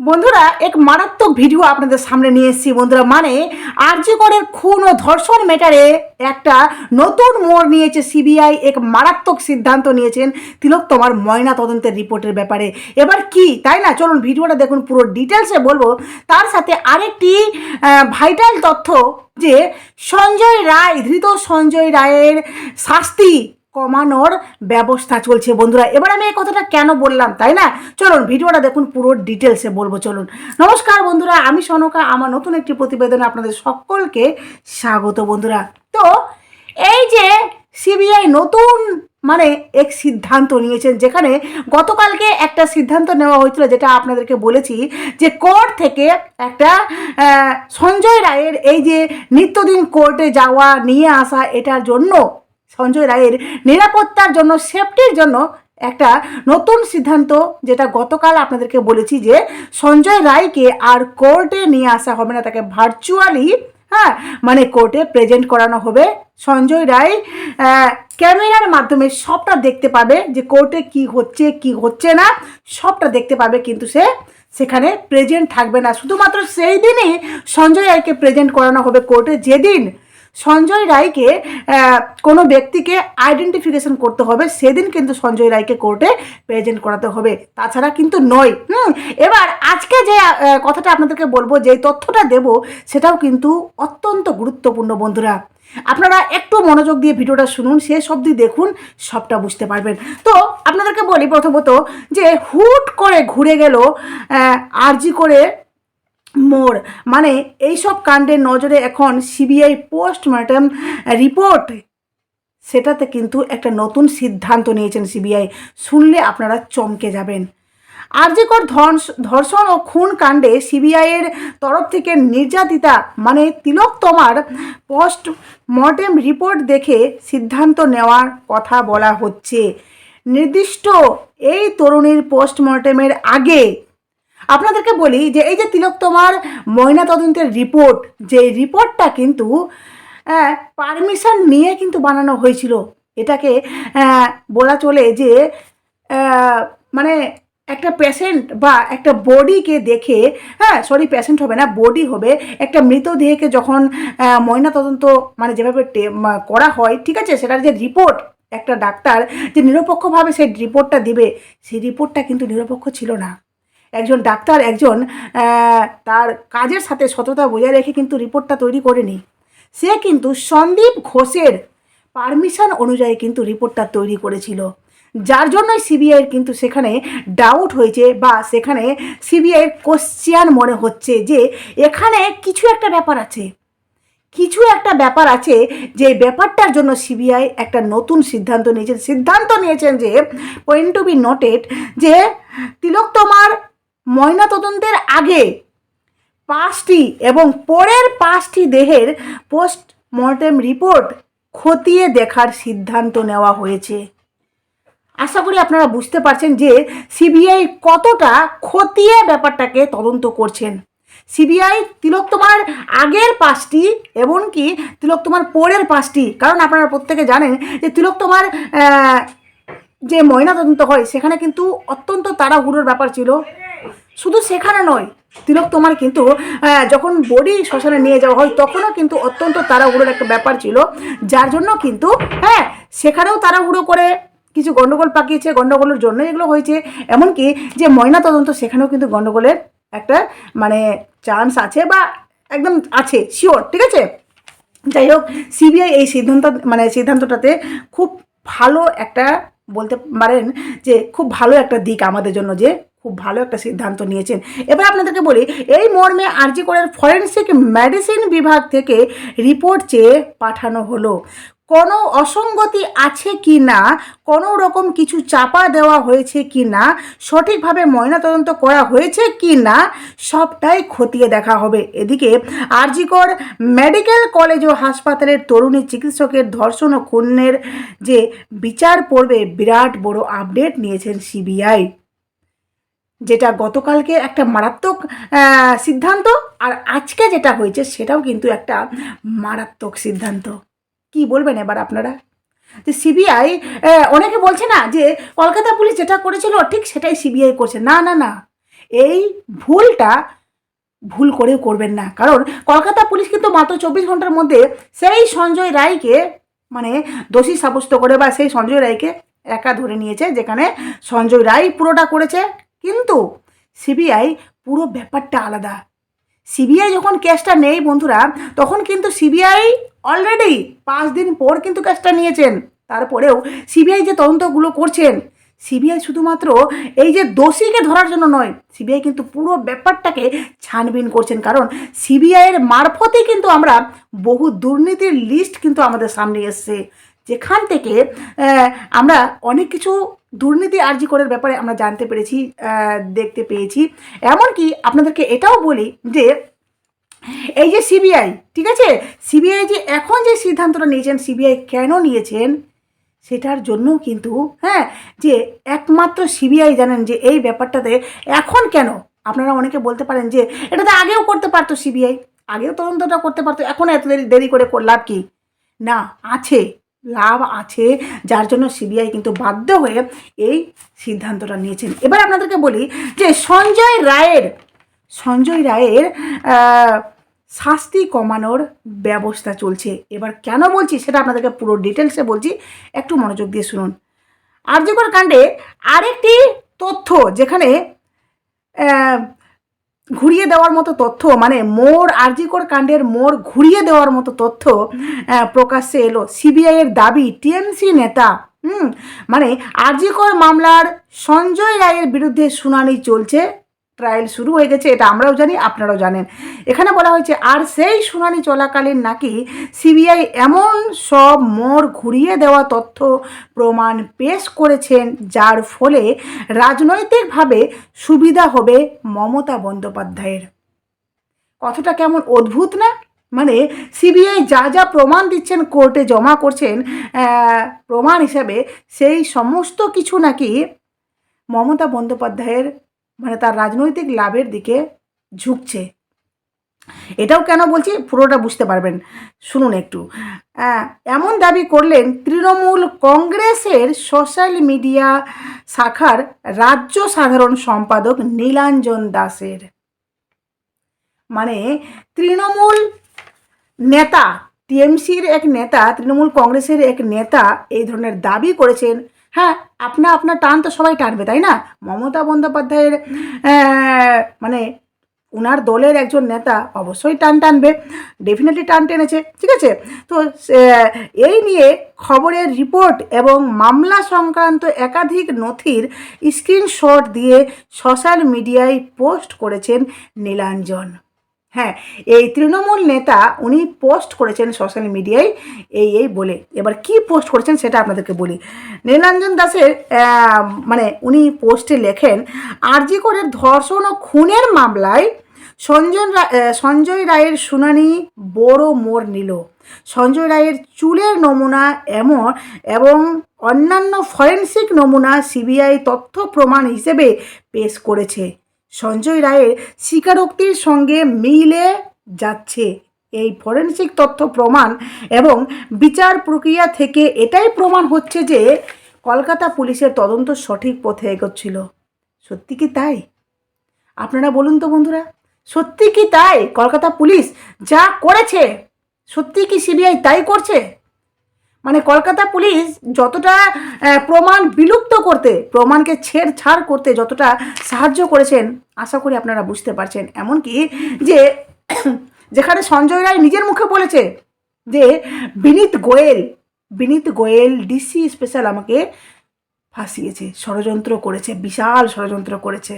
বন্ধুরা, এক মারাত্মক ভিডিও আপনাদের সামনে নিয়ে এসেছি বন্ধুরা মানে আরজিকরের খুন ও ধর্ষণ মেটারে একটা নতুন মোড় নিয়েছে সিবিআই এক মারাত্মক সিদ্ধান্ত নিয়েছেন তিলক তোমার ময়না তদন্তের রিপোর্টের ব্যাপারে। এবার কি, তাই না? চলুন ভিডিওটা দেখুন, পুরো ডিটেলসে বলব। তার সাথে আরেকটি ভাইটাল তথ্য যে সঞ্জয় রায়, ধৃত সঞ্জয় রায়ের শাস্তি কমানোর ব্যবস্থা চলছে বন্ধুরা। এবার আমি এই কথাটা কেন বললাম, তাই না? চলুন, ভিডিওটা দেখুন, পুরো ডিটেলসে বলব, চলুন। নমস্কার বন্ধুরা, আমি সনকা, আমার নতুন একটি প্রতিবেদনে আপনাদের সকলকে স্বাগত বন্ধুরা। তো, এই যে সিবিআই নতুন মানে এক সিদ্ধান্ত নিয়েছেন, যেখানে গতকালকে একটা সিদ্ধান্ত নেওয়া হয়েছিল, যেটা আপনাদেরকে বলেছি, যে কোর্ট থেকে একটা সঞ্জয় রায়ের এই যে নিত্যদিন কোর্টে যাওয়া, নিয়ে আসা, এটার জন্য সঞ্জয় রায়ের নিরাপত্তার জন্য সেফটির জন্য একটা নতুন সিদ্ধান্ত, যেটা গতকাল আপনাদেরকে বলেছি যে সঞ্জয় রায়কে আর কোর্টে নিয়ে আসা হবে না, তাকে ভার্চুয়ালি হ্যাঁ মানে কোর্টে প্রেজেন্ট করানো হবে। সঞ্জয় রায় ক্যামেরার মাধ্যমে সবটা দেখতে পাবে যে কোর্টে কি হচ্ছে কি হচ্ছে না, সবটা দেখতে পাবে, কিন্তু সে সেখানে প্রেজেন্ট থাকবে না। শুধুমাত্র সেই দিনই সঞ্জয় রায়কে প্রেজেন্ট করানো হবে কোর্টে। যেদিন সঞ্জয় রায়কে কোনো ব্যক্তিকে আইডেন্টিফিকেশন করতে হবে। সেদিন কিন্তু সঞ্জয় রায়কে কোর্টে প্রেজেন্ট করাতে হবে। তাছাড়া কিন্তু নয়। হুম, এবার আজকে যে কথাটা আপনাদেরকে বলব, যে তথ্যটা দেব, সেটাও কিন্তু অত্যন্ত গুরুত্বপূর্ণ বন্ধুরা। আপনারা একটু মনোযোগ দিয়ে ভিডিওটা শুনুন, শেষ অবধি দেখুন, সবটা বুঝতে পারবেন। তো আপনাদেরকে বলি প্রথমত যে, হুট করে ঘুরে গেল আরজি করে মোড়। মানে এইসব কাণ্ডের নজরে এখন সিবিআই পোস্টমর্টম রিপোর্ট। সেটাতে কিন্তু একটা নতুন সিদ্ধান্ত নিয়েছেন সিবিআই। শুনলে আপনারা চমকে যাবেন। আর আরজিকর ধর্ষ- ধর্ষণ ও খুন কাণ্ডে সিবিআইয়ের তরফ থেকে নির্যাতিতা মানে তিলক তোমার পোস্ট মর্টেম রিপোর্ট দেখে সিদ্ধান্ত নেওয়ার কথা বলা হচ্ছে। নির্দিষ্ট এই তরুণীর পোস্টমর্টেমের আগে আপনাদেরকে বলি যে এই যে তিলক তোমার ময়নাতদন্তের রিপোর্ট যে রিপোর্টটা কিন্তু পারমিশন নিয়ে কিন্তু বানানো হয়েছিল। এটাকে বলা চলে যে মানে একটা পেশেন্ট বা একটা বডিকে দেখে হ্যাঁ সরি পেশেন্ট হবে না বডি হবে, একটা মৃতদেহকে যখন ময়নাতদন্ত মানে যেভাবে করা হয়, ঠিক আছে? সেটার যে রিপোর্ট একটা ডাক্তার যে নিরপেক্ষভাবে সেই রিপোর্টটা দিবে, সেই রিপোর্টটা কিন্তু নিরপেক্ষ ছিল না। একজন ডাক্তার, একজন তার কাজের সাথে সততা বজায় রেখে কিন্তু রিপোর্টটা তৈরি করেনি সে কিন্তু সন্দীপ ঘোষের পারমিশন অনুযায়ী কিন্তু রিপোর্টটা তৈরি করেছিল। যার জন্যই সিবিআইয়ের কিন্তু সেখানে ডাউট হয়েছে বা সেখানে সিবিআইয়ের কোশ্চিয়ান মনে হচ্ছে যে এখানে কিছু একটা ব্যাপার আছে। কিছু একটা ব্যাপার আছে যে ব্যাপারটার জন্য সিবিআই একটা নতুন সিদ্ধান্ত নিয়েছেন সিদ্ধান্ত নিয়েছেন যে পয়েন্ট টু বি নোটেড যে তিলক তোমার ময়নাতদন্তের আগে পাঁচটি এবং পরের পাঁচটি দেহের পোস্ট মর্টেম রিপোর্ট খতিয়ে দেখার সিদ্ধান্ত নেওয়া হয়েছে। আশা করি আপনারা বুঝতে পারছেন যে সিবিআই কতটা খতিয়ে ব্যাপারটাকে তদন্ত করছেন। সিবিআই তিলক তোমার আগের পাঁচটি এমনকি তিলক তোমার পরের পাঁচটি কারণ আপনারা প্রত্যেকে জানেন যে তিলক তোমার আহ, যে ময়নাতদন্ত হয় সেখানে কিন্তু অত্যন্ত তাড়াহুড়োর ব্যাপার ছিল। শুধু সেখানে নয়, তিলক তোমার কিন্তু যখন বডি শ্মশানে নিয়ে যাওয়া হয়, তখনও কিন্তু অত্যন্ত তাড়াহুড়োর একটা ব্যাপার ছিল। যার জন্য কিন্তু হ্যাঁ সেখানেও তাড়াহুড়ো করে কিছু গণ্ডগোল পাকিয়েছে গণ্ডগোলের জন্য এগুলো হয়েছে। এমনকি যে ময়না তদন্ত, সেখানেও কিন্তু গণ্ডগোলের একটা মানে চান্স আছে বা একদম আছে শিওর ঠিক আছে? যাই হোক সিবিআই এই সিদ্ধান্ত মানে সিদ্ধান্তটাতে খুব ভালো একটা বলতে পারেন যে, খুব ভালো একটা দিক আমাদের জন্য যে খুব ভালো একটা সিদ্ধান্ত নিয়েছেন। এবার আপনাদেরকে বলি, এই মর্মে আরজি করের ফরেন্সিক মেডিসিন বিভাগ থেকে রিপোর্ট চেয়ে পাঠানো হলো। কোনো অসঙ্গতি আছে কি না? কোনো রকম কিছু চাপা দেওয়া হয়েছে কি না? সঠিকভাবে ময়নাতদন্ত করা হয়েছে কি না? সবটাই খতিয়ে দেখা হবে। এদিকে আরজিকর মেডিকেল কলেজ ও হাসপাতালের তরুণী চিকিৎসকের ধর্ষণ ও খুনের যে বিচার পড়বে, বিরাট বড় আপডেট নিয়েছেন সিবিআই। যেটা গতকালকে একটা মারাত্মক সিদ্ধান্ত আর আজকে যেটা হয়েছে সেটাও কিন্তু একটা মারাত্মক সিদ্ধান্ত। কি বলবেন এবার আপনারা? যে সিবিআই অনেকে বলছে না যে কলকাতা পুলিশ যেটা করেছিল ঠিক সেটাই সিবিআই করছে। না না না। এই ভুলটা ভুল করেও করবেন না। কারণ কলকাতা পুলিশ কিন্তু মাত্র চব্বিশ ঘণ্টার মধ্যে সেই সঞ্জয় রায়কে মানে দোষী সাব্যস্ত করে বা সেই সঞ্জয় রায়কে একা ধরে নিয়েছে, যেখানে সঞ্জয় রায় পুরোটা করেছে। কিন্তু সিবিআই পুরো ব্যাপারটা আলাদা। সিবিআই যখন ক্যাশটা নেই বন্ধুরা, তখন কিন্তু সিবিআই অলরেডি পাঁচ দিন পর কিন্তু ক্যাশটা নিয়েছেন। তারপরেও সিবিআই যে তদন্তগুলো করছেন সিবিআই শুধুমাত্র এই যে দোষীকে ধরার জন্য নয় সিবিআই কিন্তু পুরো ব্যাপারটাকে ছানবিন করছেন। কারণ সিবিআইয়ের মারফতে কিন্তু আমরা বহু দুর্নীতির লিস্ট কিন্তু আমাদের সামনে এসছে। যেখান থেকে আমরা অনেক কিছু দুর্নীতি আর্জি করার ব্যাপারে আমরা জানতে পেরেছি দেখতে পেয়েছি। এমনকি আপনাদেরকে এটাও বলি যে, এই যে সিবিআই, ঠিক আছে? সিবিআই যে এখন যে সিদ্ধান্তটা নিয়েছেন, সিবিআই কেন নিয়েছেন সেটার জন্য কিন্তু হ্যাঁ যে একমাত্র সিবিআই জানেন যে এই ব্যাপারটাতে এখন কেন? আপনারা অনেকে বলতে পারেন যে, এটা তো আগেও করতে পারতো সিবিআই, আগেও তদন্তটা করতে পারতো, এখন এত দেরি কর- লাভ কি? না, আছে। লাভ আছে, যার জন্য সিবিআই কিন্তু বাধ্য হয়ে এই সিদ্ধান্তটা নিয়েছেন। এবার আপনাদেরকে বলি যে সঞ্জয় রায়ের সঞ্জয় রায়ের শাস্তি কমানোর ব্যবস্থা চলছে। এবার কেন বলছি সেটা আপনাদেরকে পুরো ডিটেলসে বলছি, একটু মনোযোগ দিয়ে শুনুন। আর্যকর কাণ্ডে আরেকটি তথ্য যেখানে ঘুরিয়ে দেওয়ার মতো তথ্য মানে মোর আরজিকর কাণ্ডের মোর ঘুরিয়ে দেওয়ার মতো তথ্য প্রকাশ্যে এলো। সিবিআইয়ের দাবি টিএমসি নেতা হুম মানে আরজিকর মামলার সঞ্জয় রায়ের বিরুদ্ধে শুনানি চলছে। ট্রায়াল শুরু হয়ে গেছে, এটা আমরাও জানি, আপনারাও জানেন। এখানে বলা হয়েছে, আর সেই শুনানি চলাকালীন নাকি সিবিআই এমন সব মোড় ঘুরিয়ে দেওয়া তথ্য প্রমাণ পেশ করেছেন, যার ফলে রাজনৈতিকভাবে সুবিধা হবে মমতা বন্দ্যোপাধ্যায়ের। কথাটা কেমন অদ্ভুত না? মানে সিবিআই যা যা প্রমাণ দিচ্ছেন, কোর্টে জমা করছেন প্রমাণ হিসাবে সেই সমস্ত কিছু নাকি মমতা বন্দ্যোপাধ্যায়ের মানে তার রাজনৈতিক লাভের দিকে ঝুঁকছে। এটাও কেন বলছি পুরোটা বুঝতে পারবেন। শুনুন একটু। এমন দাবি করলেন তৃণমূল কংগ্রেসের সোশ্যাল মিডিয়া শাখার রাজ্য সাধারণ সম্পাদক নীলাঞ্জন দাসের। মানে তৃণমূল নেতা, টিএমসির এক নেতা, তৃণমূল কংগ্রেসের এক নেতা এই ধরনের দাবি করেছেন হ্যাঁ আপনা আপনার টান তো সবাই টানবে, তাই না? মমতা বন্দ্যোপাধ্যায়ের মানে ওনার দলের একজন নেতা অবশ্যই টান টানবে ডেফিনেটলি টান টেনেছে, ঠিক আছে? তো এই নিয়ে খবরের রিপোর্ট এবং মামলা সংক্রান্ত একাধিক নথির স্ক্রিনশট দিয়ে সোশ্যাল মিডিয়ায় পোস্ট করেছেন নীলাঞ্জন। হ্যাঁ এই তৃণমূল নেতা উনি পোস্ট করেছেন সোশ্যাল মিডিয়ায় এই এই বলে। এবার কি পোস্ট করেছেন সেটা আপনাদেরকে বলি। নীলাঞ্জন দাসের মানে উনি পোস্টে লেখেন, আরজি করে ধর্ষণ ও খুনের মামলায় সঞ্জন সঞ্জয় রায়ের শুনানি বড় মোর নিল। সঞ্জয় রায়ের চুলের নমুনা এমন এবং অন্যান্য ফরেনসিক নমুনা সিবিআই তথ্য প্রমাণ হিসেবে পেশ করেছে। সঞ্জয় রায়ের স্বীকারোক্তির সঙ্গে মিলে যাচ্ছে। এই ফরেন্সিক তথ্য প্রমাণ এবং বিচার প্রক্রিয়া থেকে এটাই প্রমাণ হচ্ছে যে কলকাতা পুলিশের তদন্ত সঠিক পথে এগোচ্ছিল। সত্যি কি তাই? আপনারা বলুন তো বন্ধুরা, সত্যি কি তাই? কলকাতা পুলিশ যা করেছে, সত্যি কি সিবিআই তাই করছে? মানে কলকাতা পুলিশ যতটা প্রমাণ বিলুপ্ত করতে, প্রমাণকে ছেড়ছাড় করতে যতটা সাহায্য করেছেন, আশা করি আপনারা বুঝতে পারছেন। এমনকি যে, যেখানে সঞ্জয় রায় নিজের মুখে বলেছে যে, বিনীত গোয়েল বিনীত গোয়েল ডিসি স্পেশাল আমাকে ফাঁসিয়েছে, ষড়যন্ত্র করেছে, বিশাল ষড়যন্ত্র করেছে।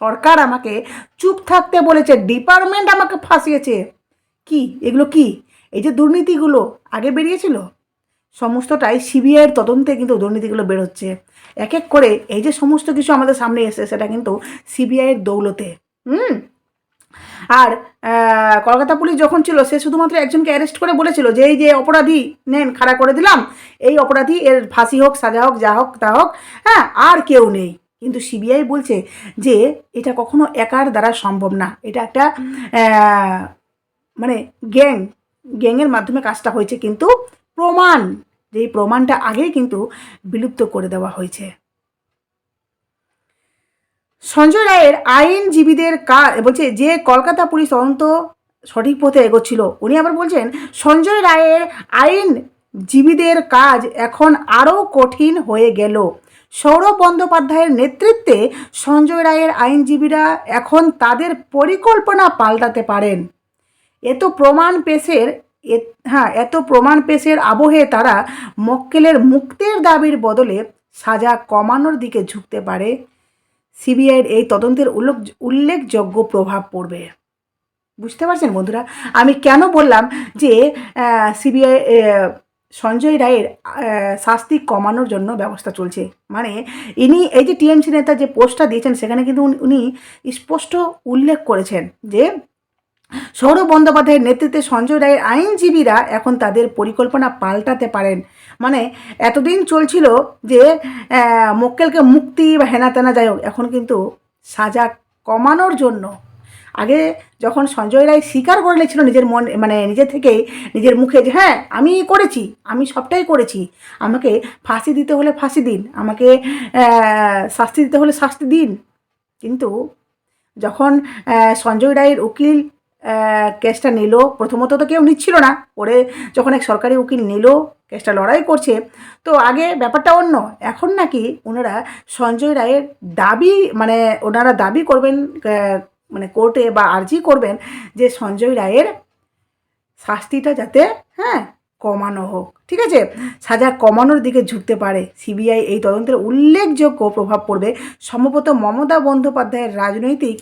সরকার আমাকে চুপ থাকতে বলেছে, ডিপার্টমেন্ট আমাকে ফাঁসিয়েছে। কি? এগুলো কি? এই যে দুর্নীতিগুলো আগে বেরিয়েছিল, সমস্তটাই সিবিআইয়ের তদন্তে কিন্তু দুর্নীতিগুলো বেরোচ্ছে। এক এক করে এই যে সমস্ত কিছু আমাদের সামনে এসে সেটা কিন্তু সিবিআইয়ের দৌলতে। হুম? আর কলকাতা পুলিশ যখন ছিল, সে শুধুমাত্র একজনকে অ্যারেস্ট করে বলেছিল যে, এই যে অপরাধী, নেন, খাড়া করে দিলাম। এই অপরাধী, এর ফাঁসি হোক, সাজা হোক, যা হোক, তা হোক হ্যাঁ আর কেউ নেই। কিন্তু সিবিআই বলছে যে, এটা কখনো একার দ্বারা সম্ভব না। এটা একটা মানে গ্যাং গ্যাংয়ের মাধ্যমে কাজটা হয়েছে, কিন্তু প্রমাণ, যেই প্রমাণটা আগেই কিন্তু বিলুপ্ত করে দেওয়া হয়েছে। সঞ্জয় রায়ের আইনজীবীদের কাজ বলছে যে কলকাতা পুলিশ তদন্ত সঠিক পথে এগোচ্ছিল, উনি আবার বলছেন, সঞ্জয় রায়ের আইনজীবীদের কাজ এখন আরও কঠিন হয়ে গেল। সৌরভ বন্দ্যোপাধ্যায়ের নেতৃত্বে সঞ্জয় রায়ের আইনজীবীরা এখন তাদের পরিকল্পনা পাল্টাতে পারেন। এত প্রমাণ পেশের হ্যাঁ এত প্রমাণ পেশের আবহে তারা মক্কেলের মুক্তের দাবির বদলে সাজা কমানোর দিকে ঝুঁকতে পারে। সিবিআইয়ের এই তদন্তের উল্লেখ উল্লেখযোগ্য প্রভাব পড়বে। বুঝতে পারছেন বন্ধুরা? আমি কেন বললাম যে সিবিআই সঞ্জয় রায়ের শাস্তি কমানোর জন্য ব্যবস্থা চলছে? মানে ইনি, এই যে টিএমসি নেতা যে পোস্টটা দিয়েছেন, সেখানে কিন্তু উনি স্পষ্ট উল্লেখ করেছেন যে সৌরভ বন্দ্যোপাধ্যায়ের নেতৃত্বে সঞ্জয় রায়ের আইনজীবীরা এখন তাদের পরিকল্পনা পাল্টাতে পারেন। মানে এতদিন চলছিল যে মক্কেলকে মুক্তি বা হেনা তেনা যাই হোক, এখন কিন্তু সাজা কমানোর জন্য। আগে যখন সঞ্জয় রায় স্বীকার করে নিয়েছিল নিজের মন মানে নিজে থেকেই, নিজের মুখে যে হ্যাঁ আমি করেছি, আমি সবটাই করেছি। আমাকে ফাঁসি দিতে হলে ফাঁসি দিন, আমাকে শাস্তি দিতে হলে শাস্তি দিন। কিন্তু যখন সঞ্জয় রায়ের উকিল কেসটা নিল। প্রথমত তো কেউ নিচ্ছিল না। পরে যখন এক সরকারি উকিল নিল কেসটা লড়াই করছে। তো আগে ব্যাপারটা অন্য। এখন নাকি ওনারা সঞ্জয় রায়ের দাবি মানে ওনারা দাবি করবেন মানে কোর্টে বা আর্জি করবেন যে সঞ্জয় রায়ের শাস্তিটা যাতে হ্যাঁ কমানো হোক। ঠিক আছে? সাজা কমানোর দিকে ঝুঁকতে পারে। সিবিআই এই তদন্তের উল্লেখযোগ্য প্রভাব পড়বে। সম্ভবত মমতা বন্দ্যোপাধ্যায়ের রাজনৈতিক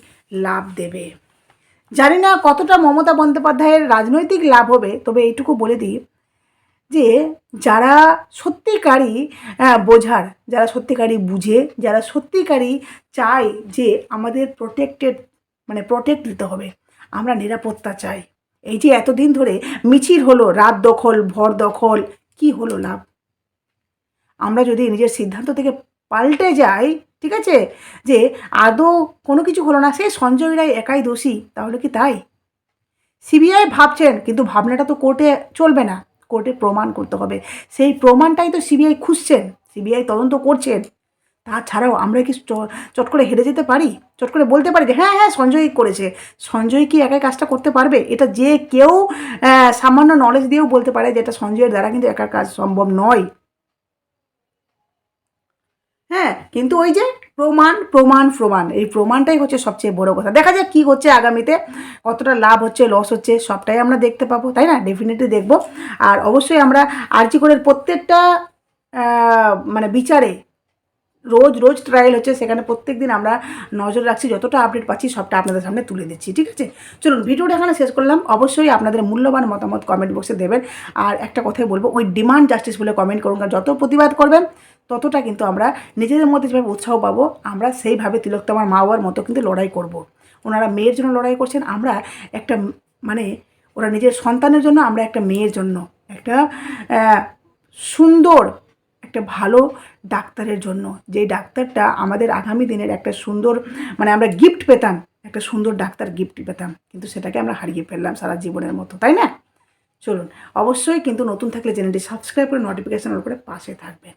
লাভ দেবে। জানি না কতটা মমতা বন্দ্যোপাধ্যায়ের রাজনৈতিক লাভ হবে, তবে এইটুকু বলে দিই যে যারা সত্যিকারই বোঝার, যারা সত্যিকারই বুঝে, যারা সত্যিকারই চায় যে আমাদের প্রোটেক্টেড মানে প্রোটেক্ট দিতে হবে, আমরা নিরাপত্তা চাই। এই যে এতদিন ধরে মিছিল হলো, রাত দখল, ভর দখল, কি হলো লাভ? আমরা যদি নিজের সিদ্ধান্ত থেকে পাল্টে যায়, ঠিক আছে? যে আদৌ কোনো কিছু হলো না, সে সঞ্জয় রায় একাই দোষী, তাহলে কি তাই? সিবিআই ভাবছেন, কিন্তু ভাবনাটা তো কোর্টে চলবে না, কোর্টে প্রমাণ করতে হবে। সেই প্রমাণটাই তো সিবিআই খুঁজছেন, সিবিআই তদন্ত করছেন। তাছাড়াও আমরা কি চট করে হেরে যেতে পারি? চট করে বলতে পারি যে হ্যাঁ হ্যাঁ সঞ্জয় করেছে। সঞ্জয় কি একাই কাজটা করতে পারবে? এটা যে কেউ সামান্য নলেজ দিয়েও বলতে পারে যে, এটা সঞ্জয়ের দ্বারা কিন্তু একার কাজ সম্ভব নয়। হ্যাঁ কিন্তু ওই যে প্রমাণ প্রমাণ প্রমাণ, এই প্রমাণটাই হচ্ছে সবচেয়ে বড় কথা। দেখা যাক কী হচ্ছে আগামীতে, কতটা লাভ হচ্ছে লস হচ্ছে, সবটাই আমরা দেখতে পাবো, তাই না? ডেফিনেটলি দেখব। আর অবশ্যই আমরা আর্জিকরের প্রত্যেকটা মানে বিচারে, রোজ রোজ ট্রায়াল হচ্ছে, সেখানে প্রত্যেক দিন আমরা নজর রাখছি, যতটা আপডেট পাচ্ছি, সবটা আপনাদের সামনে তুলে দিচ্ছি, ঠিক আছে? চলুন, ভিডিওটা এখানে শেষ করলাম। অবশ্যই আপনাদের মূল্যবান মতামত কমেন্ট বক্সে দেবেন। আর একটা কথাই বলব, ওই ডিমান্ড জাস্টিস বলে কমেন্ট করুন যত প্রতিবাদ করবেন ততটা কিন্তু আমরা নিজেদের মধ্যে যেভাবে উৎসাহ পাবো, আমরা সেইভাবে তিলোত্তমার মা বাবার মতো কিন্তু লড়াই করব। ওনারা মেয়ের জন্য লড়াই করছেন, আমরা একটা মানে ওরা নিজের সন্তানের জন্য আমরা একটা মেয়ের জন্য, একটা সুন্দর, একটা ভালো ডাক্তারের জন্য। যেই ডাক্তারটা আমাদের আগামী দিনের একটা সুন্দর মানে আমরা গিফট পেতাম, একটা সুন্দর ডাক্তার গিফট পেতাম, কিন্তু সেটাকে আমরা হারিয়ে ফেললাম সারা জীবনের মতো, তাই না? চলুন, অবশ্যই কিন্তু নতুন থাকলে চ্যানেলটি সাবস্ক্রাইব করে নোটিফিকেশন করে পাশে থাকবেন।